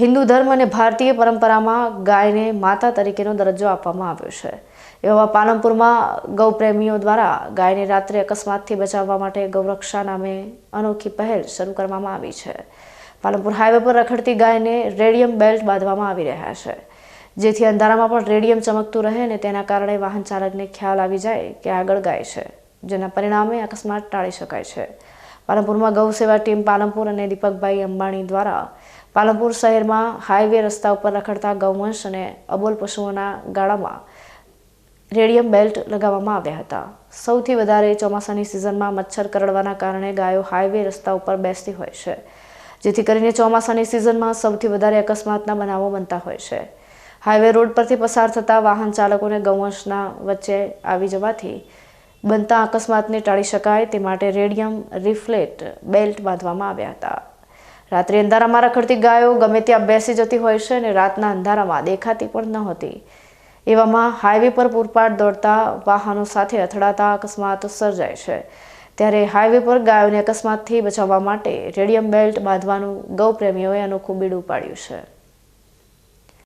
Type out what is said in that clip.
હિન્દુ ધર્મ અને ભારતીય પરંપરામાં ગાયને માતા તરીકેનો દરજ્જો આપવામાં આવ્યો છે. એવા પાલનપુરમાં ગૌપ્રેમીઓ દ્વારા ગાયને રાત્રે અકસ્માતથી બચાવવા માટે ગૌરક્ષા નામે અનોખી પહેલ શરૂ કરવામાં આવી છે. પાલનપુર હાઈવે પર રખડતી ગાયને રેડિયમ બેલ્ટ બાંધવામાં આવી રહ્યા છે. જેથી અંધારામાં પણ રેડિયમ ચમકતું રહે અને તેના કારણે વાહન ચાલકને ખ્યાલ આવી જાય કે આગળ ગાય છે, જેના પરિણામે અકસ્માત ટાળી શકાય છે. પાલનપુરમાં ગૌ સેવા ટીમ પાલનપુર અને દીપકભાઈ અંબાણી દ્વારા પાલનપુર શહેરમાં હાઈવે રસ્તા ઉપર રખડતા ગૌવંશ અને અબોલ પશુઓના ગાળામાં રેડિયમ બેલ્ટ લગાવવામાં આવ્યા હતા. સૌથી વધારે ચોમાસાની સિઝનમાં મચ્છર કરડવાના કારણે ગાયો હાઈવે રસ્તા ઉપર બેસતી હોય છે, જેથી કરીને ચોમાસાની સિઝનમાં સૌથી વધારે અકસ્માતના બનાવો બનતા હોય છે. હાઈવે રોડ પરથી પસાર થતા વાહન ચાલકોને ગૌવંશના વચ્ચે આવી જવાથી બનતા અકસ્માતને ટાળી શકાય તે માટે રેડિયમ રિફ્લેટ બેલ્ટ બાંધવામાં આવ્યા હતા. રાત્રે અંધારામાં રખડતી ગાયો ગમે ત્યાં બેસી જતી હોય છે અને રાતના અંધારામાં દેખાતી પણ નહોતી એવામાં હાઈવે પર પૂરપાટ દોડતા વાહનો સાથે અથડાતા અકસ્માત સર્જાય છે. ત્યારે હાઈવે પર ગાયોને અકસ્માતથી બચાવવા માટે રેડિયમ બેલ્ટ બાંધવાનું ગૌપ્રેમીઓએ અનોખું બીડું પાડ્યું છે.